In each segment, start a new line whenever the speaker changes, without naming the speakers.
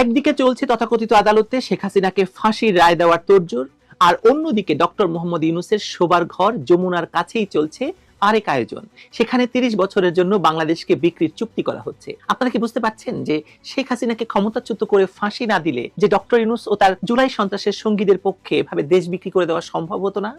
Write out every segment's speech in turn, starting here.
একদিকে চলছে তথাকথিত আদালতে শেখ হাসিনাকে ফাঁসির রায় দেওয়ার তোড়জোড়, আর অন্যদিকে ডক্টর মোহাম্মদ ইউনুসের শোবার ঘর যমুনার কাছেই চলছে আরেক আয়োজন। সেখানে তিরিশ বছরের জন্য বাংলাদেশকে বিক্রির চুক্তি করা হচ্ছে। আপনারা কি বুঝতে পারছেন যে শেখ হাসিনাকে ক্ষমতাচ্যুত করে ফাঁসি না দিলে যে ডক্টর ইউনুস ও তার জুলাই সন্ত্রাসের সঙ্গীদের পক্ষে এভাবে দেশ বিক্রি করে দেওয়া সম্ভব হতো না?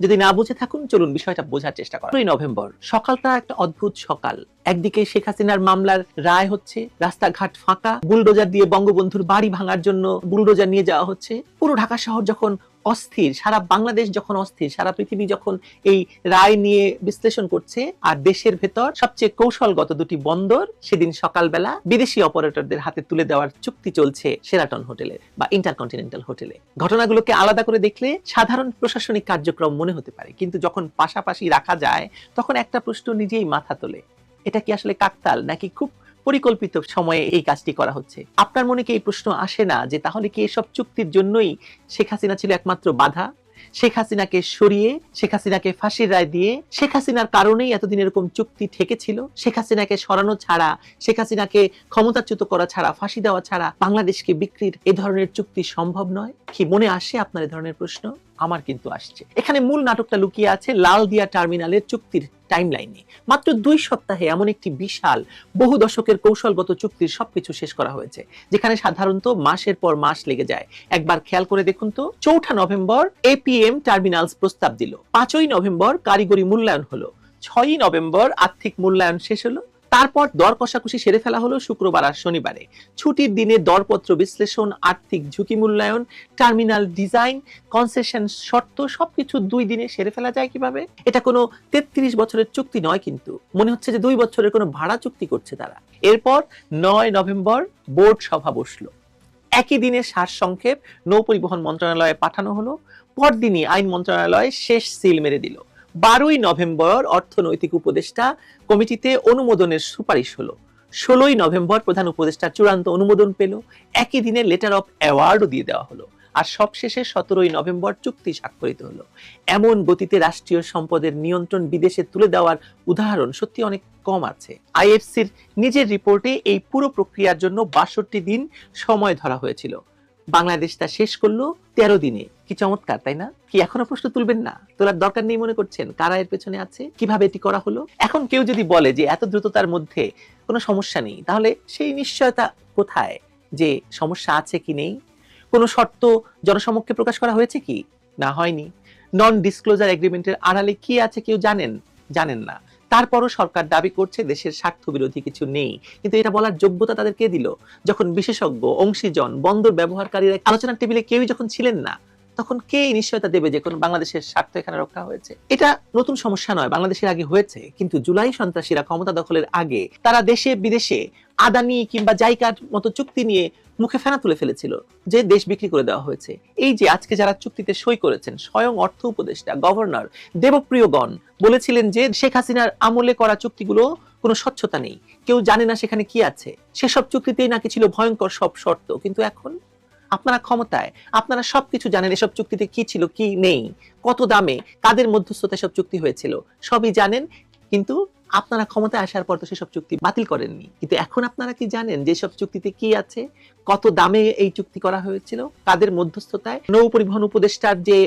যদি না বুঝে থাকুন, চলুন বিষয়টা বোঝার চেষ্টা করা। নভেম্বর সকালটা একটা অদ্ভুত সকাল। একদিকে শেখ হাসিনার মামলার রায় হচ্ছে, রাস্তাঘাট ফাঁকা, বুলডোজার দিয়ে বঙ্গবন্ধুর বাড়ি ভাঙার জন্য বুলডোজার নিয়ে যাওয়া হচ্ছে। পুরো ঢাকা শহর যখন অস্থির, সারা বাংলাদেশ যখন অস্থির, সারা পৃথিবী যখন এই রায় নিয়ে বিশ্লেষণ করছে আর দেশের ভেতর সবচেয়ে কৌশলগত দুটি বন্দর সেদিন সকালবেলা বিদেশি অপারেটরদের হাতে তুলে দেওয়ার চুক্তি চলছে সেরাটন হোটেলে বা ইন্টারকন্টিনেন্টাল হোটেলে ঘটনাগুলোকে আলাদা করে দেখলে সাধারণ প্রশাসনিক কার্যক্রম মনে হতে পারে, কিন্তু যখন পাশাপাশি রাখা যায়, তখন একটা প্রশ্ন নিজেই মাথা তোলে, এটা কি আসলে কাকতাল নাকি খুব পরিকল্পিত সময়ে এই কাজটি করা হচ্ছে। আপনার মনে কি এই প্রশ্ন আসে না যে তাহলে কি এসব চুক্তির জন্যই শেখ হাসিনা ছিল একমাত্র বাধা? শেখ হাসিনাকে সরিয়ে, শেখ হাসিনাকে ফাঁসির রায় দিয়ে, শেখ হাসিনার কারণেই এতদিন এরকম চুক্তি ঠেকেছিল? শেখ হাসিনাকে সরানো ছাড়া, শেখ হাসিনাকে ক্ষমতাচ্যুত করা ছাড়া, ফাঁসি দেওয়া ছাড়া বাংলাদেশকে বিক্রির এ ধরনের চুক্তি সম্ভব নয়? কি মনে আসে আপনার এ ধরনের প্রশ্ন? আমার কিন্তু আসছে। এখানে মূল নাটকটা লুকিয়ে আছে লাল দিয়া টার্মিনালের চুক্তির টাইমলাইনে মাত্র দুই সপ্তাহে এমন একটি বিশাল, বহু দশকের কৌশলগত চুক্তির সবকিছু শেষ করা হয়েছে, যেখানে সাধারণত মাসের পর মাস লেগে যায়। একবার খেয়াল করে দেখুন তো, চৌঠা নভেম্বর এপিএম টার্মিনালস প্রস্তাব দিল। পাঁচই নভেম্বর কারিগরি মূল্যায়ন হলো। ছয়ই নভেম্বর আর্থিক মূল্যায়ন শেষ হলো। তারপর দর কষাকষি সেরে ফেলা হলো শুক্রবার আর শনিবারে। ছুটির দিনে দরপত্র বিশ্লেষণ, আর্থিক ঝুঁকি মূল্যায়ন, টার্মিনাল ডিজাইন, কনসেশন শর্ত সবকিছু দুই দিনে সেরে ফেলা যায় কীভাবে? এটা কোনো তেত্রিশ বছরের চুক্তি নয় কিন্তু। মনে হচ্ছে যে দুই বছরের কোনো ভাড়া চুক্তি করছে তারা। এরপর নয় নভেম্বর বোর্ড সভা বসল। একই দিনে সারসংক্ষেপ নৌ পরিবহন মন্ত্রণালয়ে পাঠানো হলো। পরদিনই আইন মন্ত্রণালয় শেষ সিল মেরে দিল। বারোই নভেম্বর অর্থনৈতিক উপদেষ্টা কমিটিতে অনুমোদনের সুপারিশ হলো। ষোলোই নভেম্বর প্রধান উপদেষ্টা চূড়ান্ত অনুমোদন পেল। একই দিনে লেটার অফ অ্যাওয়ার্ডও দিয়ে দেওয়া হলো। আর সবশেষে সতেরোই নভেম্বর চুক্তি স্বাক্ষরিত হলো। এমন গতিতে রাষ্ট্রীয় সম্পদের নিয়ন্ত্রণ বিদেশে তুলে দেওয়ার উদাহরণ সত্যি অনেক কম আছে। আইএফসির নিজের রিপোর্টে এই পুরো প্রক্রিয়ার জন্য বাষট্টি দিন সময় ধরা হয়েছিল। বাংলাদেশ তা শেষ করল তেরো দিনে। কি চমৎকার, তাই না? কি এখনও প্রশ্ন তুলবেন না? তোলার দরকার নেই মনে করছেন? কারা এর পেছনে আছে? কীভাবে এটি করা হলো? এখন কেউ যদি বলে যে এত দ্রুততার মধ্যে কোনো সমস্যা নেই, তাহলে সেই নিশ্চয়তা কোথায়? যে সমস্যা আছে কি নেই? কোনো শর্ত জনসমক্ষে প্রকাশ করা হয়েছে কি? না হয়নি। নন ডিসক্লোজার এগ্রিমেন্টের আড়ালে কি আছে কেউ জানেন? জানেন না। তারপরও সরকার দাবি করছে দেশের স্বার্থ বিরোধী কিছু নেই। কিন্তু এটা বলার যোগ্যতা তাদের কে দিল? যখন বিশেষজ্ঞ, অংশীজন, বন্দর ব্যবহারকারীরা আলোচনার টেবিলে কেউই যখন ছিলেন না, তখন কে নিশ্চয়তা দেবে যে কোন বাংলাদেশের স্বার্থ এখানে রক্ষা হয়েছে? এটা নতুন সমস্যা নয়, বাংলাদেশের আগে হয়েছে। কিন্তু জুলাই সন্ত্রাসীরা ক্ষমতা দখলের আগে তারা দেশে বিদেশে আদানি কিংবা জাইকার মতো চুক্তি নিয়ে মুখে ফেনা তুলে ফেলেছিল, যে দেশ বিক্রি করে দেওয়া হয়েছে। এই যে আজকে যারা চুক্তিতে সই করেছেন, স্বয়ং অর্থ উপদেষ্টা, গভর্নর দেবপ্রিয়গণ বলেছিলেন যে শেখ হাসিনার আমলে করা চুক্তিগুলো কোনো স্বচ্ছতা নেই। কেউ জানে না সেখানে কি আছে। সেসব চুক্তিতেই নাকি ছিল ভয়ঙ্কর সব শর্ত। কিন্তু এখন আপনারা ক্ষমতায়, আপনারা সবকিছু জানেন এসব চুক্তিতে কি ছিল, কি নেই, কত দামে, কাদের মধ্যস্থতা সব চুক্তি হয়েছিল, সবই জানেন, কিন্তু আপনারা ক্ষমতায় আসার পর তো সেসব চুক্তি বাতিল করেননি। কিন্তু এখন আপনারা কি জানেন যে সব চুক্তিতে কি আছে? কত দামে এই চুক্তি করা হয়েছিল? কাদের মধ্যস্থতায়? নৌ পরিবহন উপদেষ্টার যে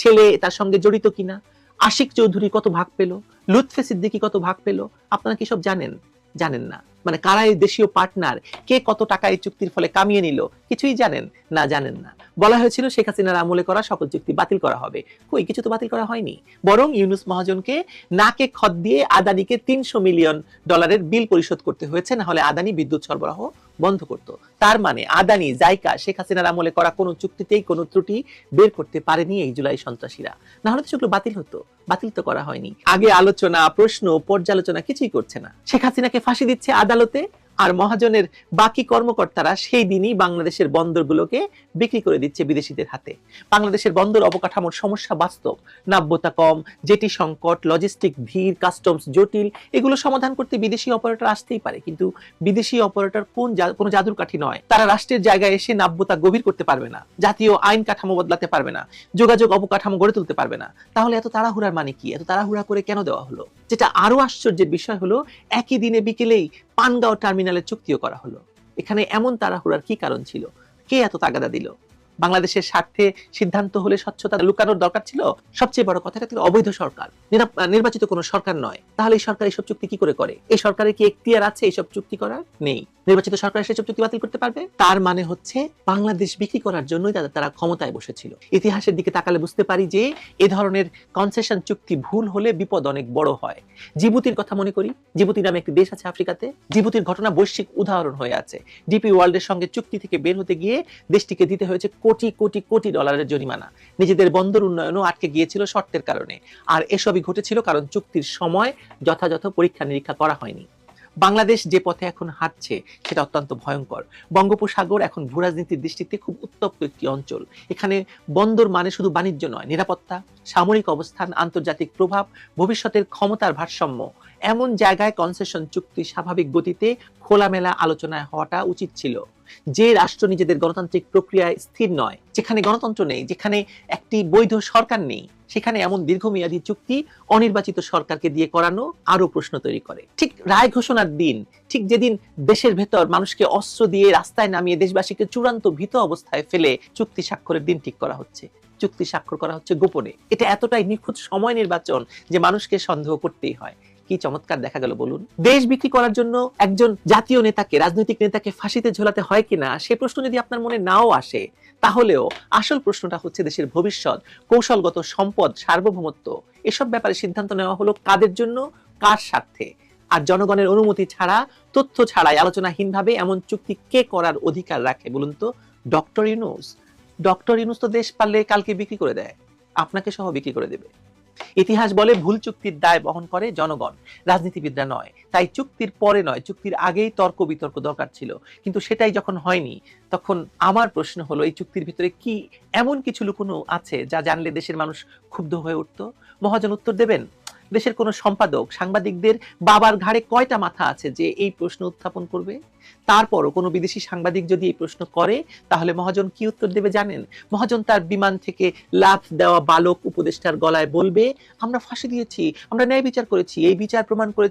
ছেলে তার সঙ্গে জড়িত কিনা? আশিক চৌধুরী কত ভাগ পেল? লুৎফে সিদ্দিকি কত ভাগ পেল? আপনারা কি সব জানেন? জানেন না। মানে কারা এই দেশীয় পার্টনার কে কত টাকা এই চুক্তির ফলে কামিয়ে নিল, কিছুই জানেন না জানেন না। বলা হয়েছিল শেখ হাসিনার আমলে করা সকল চুক্তি বাতিল করা হবে। কই, কিছু তো বাতিল করা হয়নি। বরং ইউনুস মহাজনকে নাকে খত দিয়ে আদানিকে তিনশো মিলিয়ন ডলারের বিল পরিশোধ করতে হয়েছে, না হলে আদানি বিদ্যুৎ সরবরাহ বন্ধ করত। তার মানে আদানি, জাইকা, শেখ হাসিনার আমলে করা কোনো চুক্তিতেই কোনো ত্রুটি বের করতে পারেনি এই জুলাই সন্ত্রাসীরা। না হলে তো সেগুলো বাতিল হতো। বাতিল তো করা হয়নি। আগে আলোচনা, প্রশ্ন, পর্যালোচনা কিছুই করছে না। শেখ হাসিনাকে ফাঁসি দিচ্ছে আদালতে। আর মহাজনের বাকি কর্মকর্তারা সেই দিনই বাংলাদেশের বন্দরগুলোকে বিক্রি করে দিচ্ছে বিদেশিদের হাতে। বাংলাদেশের বন্দর অবকাঠামোর সমস্যা বাস্তব। নাব্যতা কম, জেটি সংকট লজিস্টিক ভিড় কাস্টমস জটিল, এগুলো সমাধান করতে বিদেশি অপারেটর আসতেই পারে। কিন্তু বিদেশি অপারেটর কোন কোনো জাদুর কাঠি নয়। তারা রাষ্ট্রের জায়গায় এসে নাব্যতা গভীর করতে পারবে না। জাতীয় আইন কাঠামো বদলাতে পারবে না। যোগাযোগ অবকাঠামো গড়ে তুলতে পারবে না। তাহলে এত তাড়াহুড়ার মানে কি? এত তাড়াহুড়া করে কেন দেওয়া হলো? যেটা আরও আশ্চর্যের বিষয় হলো, একই দিনে বিকেলেই পানগাঁও টার্মিনালের চুক্তিও করা হলো। এখানে এমন তাড়াহুড়ার কি কারণ ছিল? কে এত তাগাদা দিল? বাংলাদেশের স্বার্থে সিদ্ধান্ত হলে স্বচ্ছতা লুকানোর দরকার ছিল? সবচেয়ে বড় কথা এটা ছিল অবৈধ সরকার। নির্বাচিত কোনো সরকার নয়। তাহলে এই সরকার এইসব চুক্তি কি করে করে? এই সরকারের কি এখতিয়ার আছে এইসব চুক্তি করার? নেই। নির্বাচিত সরকার সেসব চুক্তি বাতিল করতে পারবে? তার মানে হচ্ছে বাংলাদেশ বিক্রি করার জন্যই তাদের তারা ক্ষমতায় বসেছিল। ইতিহাসের দিকে তাকালে বুঝতে পারি যে এ ধরনের কনসেশন চুক্তি ভুল হলে বিপদ অনেক বড় হয়। জিবুতির কথা মনে করি। জিবুতি নামে একটি দেশ আছে আফ্রিকাতে। জিবুতির ঘটনা বৈশ্বিক উদাহরণ হয়ে আছে। ডিপি ওয়ার্ল্ডের সঙ্গে চুক্তি থেকে বের হতে গিয়ে দেশটিকে দিতে হয়েছে কোটি কোটি কোটি ডলারের জরিমানা। নিজেদের বন্দর উন্নয়নও আটকে গিয়েছিল শর্তের কারণে। আর এসবই ঘটেছিল কারণ চুক্তির সময় যথাযথ পরীক্ষা নিরীক্ষা করা হয়নি। বাংলাদেশ যে পথে এখন হাঁটছে, সেটা অত্যন্ত ভয়ঙ্কর। বঙ্গোপসাগর এখন ভূরাজনীতির দৃষ্টিতে খুব উত্তপ্ত একটি অঞ্চল। এখানে বন্দর মানে শুধু বাণিজ্য নয়, নিরাপত্তা, সামরিক অবস্থান, আন্তর্জাতিক প্রভাব, ভবিষ্যতের ক্ষমতার ভারসাম্য। এমন জায়গায় কনসেশন চুক্তি স্বাভাবিক গতিতে খোলামেলা আলোচনায় হওয়াটা উচিত ছিল। যে রাষ্ট্র নিজেদের গণতান্ত্রিক প্রক্রিয়ায় স্থির নয়, যেখানে গণতন্ত্র নেই, যেখানে একটি বৈধ সরকার নেই, সেখানে এমন দীর্ঘমেয়াদী চুক্তি অনির্বাচিত সরকারকে দিয়ে করানো আরও প্রশ্ন তৈরি করে। ঠিক রায় ঘোষণার দিন, ঠিক যেদিন দেশের ভেতর মানুষকে অস্ত্র দিয়ে রাস্তায় নামিয়ে দেশবাসীকে চূড়ান্ত ভীত অবস্থায় ফেলে চুক্তি স্বাক্ষরের দিন ঠিক করা হচ্ছে। চুক্তি স্বাক্ষর করা হচ্ছে গোপনে। এটা এতটাই নিখুঁত সময় নির্বাচন যে মানুষকে সন্দেহ করতেই হয়। কি চমৎকার দেখা গেল বলুন। দেশ বিক্রি করার জন্য একজন জাতীয় নেতাকে, রাজনৈতিক নেতাকে ফাঁসিতে ঝোলাতে হয় কিনা, সে প্রশ্ন যদি আপনার মনে নাও আসে, তাহলেও আসল প্রশ্নটা হচ্ছে দেশের ভবিষ্যৎ, কৌশলগত সম্পদ, সার্বভৌমত্ব, এসব ব্যাপারে সিদ্ধান্ত নেওয়া হলো কাদের জন্য? কার স্বার্থে? আর জনগণের অনুমতি ছাড়া, তথ্য ছাড়াই আলোচনাহীনভাবে এমন চুক্তি কে করার অধিকার রাখে বলুন তো? ডক্টর ইউনুস। ডক্টর ইউনুস তো দেশ পারলে কালকে বিক্রি করে দেয়। আপনাকে সহ বিক্রি করে দেবে। ইতিহাস বলে ভুল চুক্তির দায় বহন করে জনগণ। রাজনীতিবিদরা নয়, তাই চুক্তির পরে নয়, চুক্তির আগেই তর্ক বিতর্ক দরকার ছিল। কিন্তু সেটাই যখন হয়নি, তখন আমার প্রশ্ন হলো, এই চুক্তির ভিতরে কি এমন কিছু লুকোনো আছে যা জানলে দেশের মানুষ ক্ষুব্ধ হয়ে উঠত? মহাজন উত্তর দেবেন? দেশের কোনো সম্পাদক, সাংবাদিকদের বাবার ঘাড়ে কয়টা মাথা আছে যে এই প্রশ্ন উত্থাপন করবে? তারপরও কোনো বিদেশি সাংবাদিক যদি এই প্রশ্ন করে, তাহলে মহাজন কি উত্তর দেবে জানেন? মহাজন তার বিমান থেকে লাফ দেওয়া বালক উপদেষ্টার গলায় বলবে, আমরা ফাঁসি দিয়েছি, আমরা ন্যায় বিচার করেছি, এই বিচার প্রমাণ করে